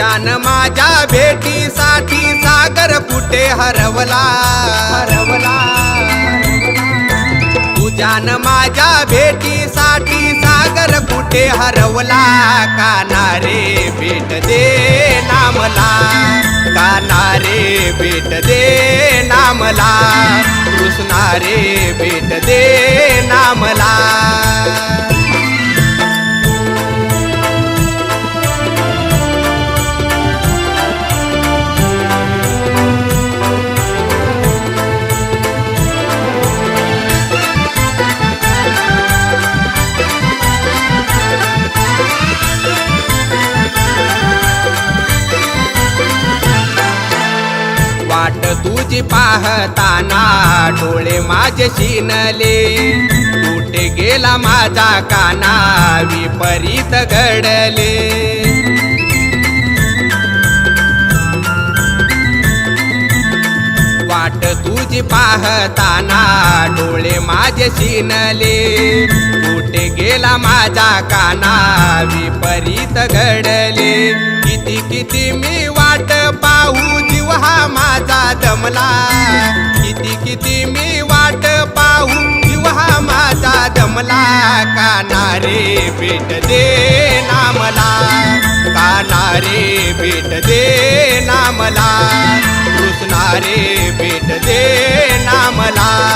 तुझ्यान माझ्या भेटीसाठी सागर कुठे हरवला? हरवला. तुझ्यान माझ्या भेटीसाठी सागर कुठे हरवला? कानारे भेट दे नामला. कानारे भेट दे नामला. कृष्णारे भेट दे नामला. वाट तुझी पाहताना डोळे माझे शिनले. कुठे गेला माझा काना विपरीत घडले. वाट तुझी पाहताना डोळे माझे शिनले. कुठे गेला माझा काना विपरीत घडले. किती किती मी पाहू जीव हा माझा दमला. किती किती मी वाट पाहू जीव हा माझा दमला. कानारे भेट दे नामला. कानारे भेट दे नामला. कृष्णारे भेट दे नामला.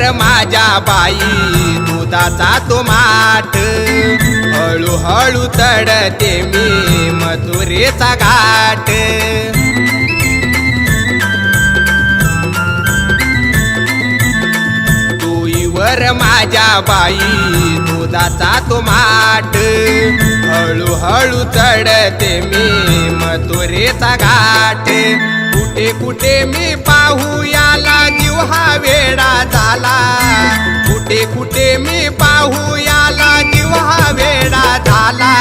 कर माझ्या बाई दुधाचा तो माठ. हळूहळू तडते मी मथुरेचा घाट. तुईवर माझ्या बाई दुधाचा तो माठ. हळूहळू चढते मी मथुरेचा घाट. कुठे कुठे मी पाहू याला जीव हा वेडा झाला. कुठे कुठे मी पाहू याला जीव हा वेडा झाला.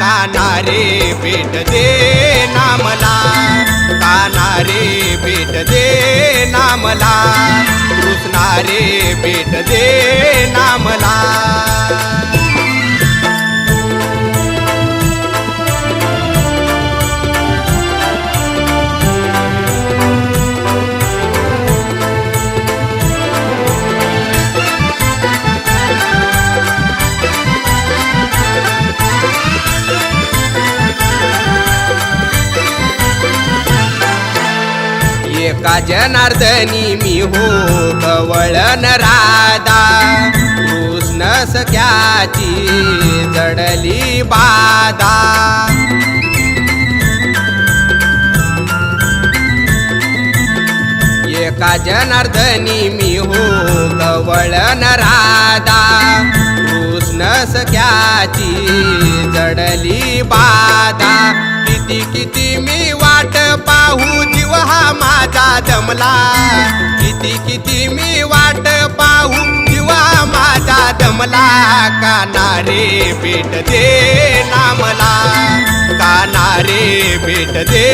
कानारे भेट दे नामला. कानारे भेट दे नामला. कृष्णारे भेट दे नामला. का जनार्दनी मी हो कवळन राधा कृष्ण सख्याची जडली बाधा एका जनार्दनी मी हो कवळन राधा कृष्ण सख्याची जडली बाधा किती किती वाट पाहू जीव हा माझा दमला किती किती मी वाट पाहू जीव हा माझा दमला कानारे भेट दे नामला कानारे भेट दे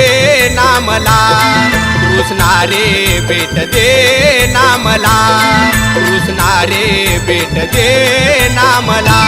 नामला कृष्णारे भेट दे नामला कृष्णारे भेट दे नामला